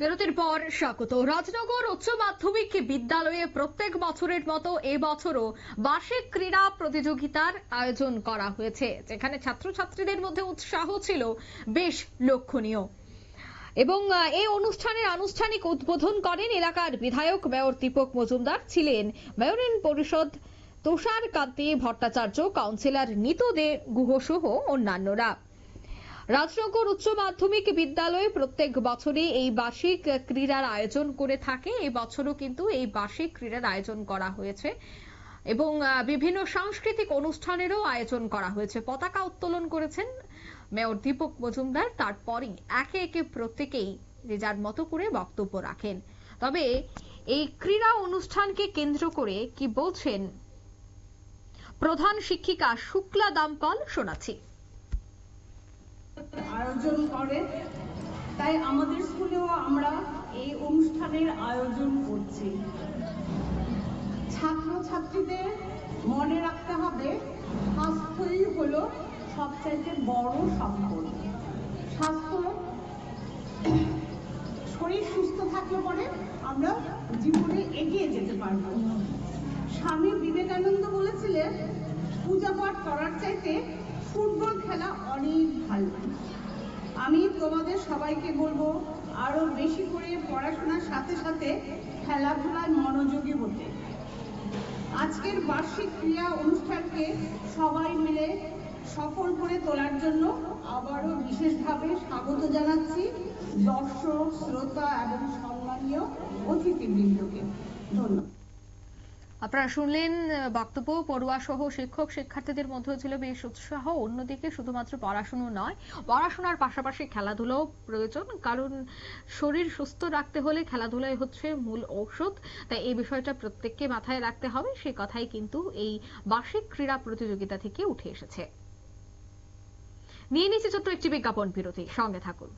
বিরতির পর স্বাগত। রাজনগর উচ্চ মাধ্যমিক বিদ্যালয়ে প্রত্যেক বছরের মতো এবছরও বার্ষিক ক্রীড়া প্রতিযোগিতার আয়োজন করা হয়েছে, যেখানে ছাত্রছাত্রীদের মধ্যে উৎসাহ ছিল বেশ লক্ষণীয়। এবং এই অনুষ্ঠানের আনুষ্ঠানিক উদ্বোধন করেন এলাকার বিধায়ক মেয়র দীপক মজুমদার, ছিলেন মেয়রিন পরিষদ তুষার কান্তি ভট্টাচার্য, কাউন্সিলর নিতু দে গুহ সহ অন্যান্যরা। রাজনগর উচ্চ মাধ্যমিক বিদ্যালয়ে প্রত্যেক বছরই এই বার্ষিক ক্রীড়ার আয়োজন করে থাকে। এই বছরও কিন্তু এই বার্ষিক ক্রীড়ার আয়োজন করা হয়েছে এবং বিভিন্ন সাংস্কৃতিক অনুষ্ঠানেরও আয়োজন করা হয়েছে। পতাকা উত্তোলন করেছেন মেয়র দীপক মজুমদার। তারপরই একে একে প্রত্যেকেই যে যার মতো করে বক্তব্য রাখেন। তবে এই ক্রীড়া অনুষ্ঠানকে কেন্দ্র করে কি বলছেন প্রধান শিক্ষিকা শুক্লা দামপাল শোনাচ্ছি। আয়োজন করে। তাই আমাদের স্কুলেও আমরা এই অনুষ্ঠানের আয়োজন করছি। ছাত্রছাত্রীদের মনে রাখতে হবে, স্বাস্থ্যই হলো সবচাইতে বড় সম্পদ। স্বাস্থ্য, শরীর সুস্থ থাকলে পরে আমরা জীবনে এগিয়ে যেতে পারব। স্বামী বিবেকানন্দ বলেছিলেন, পূজা পাঠ করার খেলা ভালো আমি তোমাদের সবাইকে বলব, আরও বেশি করে পড়াশোনার সাথে সাথে খেলাধুলায় মনোযোগী হতে। আজকের বার্ষিক ক্রিয়া অনুষ্ঠানকে সবাই মিলে সফল করে তোলার জন্য আবারও বিশেষভাবে স্বাগত জানাচ্ছি দর্শক, শ্রোতা এবং সম্মানীয় অতিথিবৃন্দকে। ধন্যবাদ। আপনারা শুনলেন বক্তব্য পড়ুয়া সহ শিক্ষক শিক্ষার্থীদের মধ্যে ছিল বেশ উৎসাহ। অন্যদিকে শুধুমাত্র পড়াশুনো নয়, পড়াশোনার পাশাপাশি খেলাধুলাও প্রয়োজন। কারণ শরীর সুস্থ রাখতে হলে খেলাধুলাই হচ্ছে মূল ঔষধ। তাই এই বিষয়টা প্রত্যেককে মাথায় রাখতে হবে। সে কথাই কিন্তু এই বার্ষিক ক্রীড়া প্রতিযোগিতা থেকে উঠে এসেছে। নিয়ে নিচ্ছে ছোট্ট একটি বিজ্ঞাপন বিরতি। সঙ্গে থাকুন।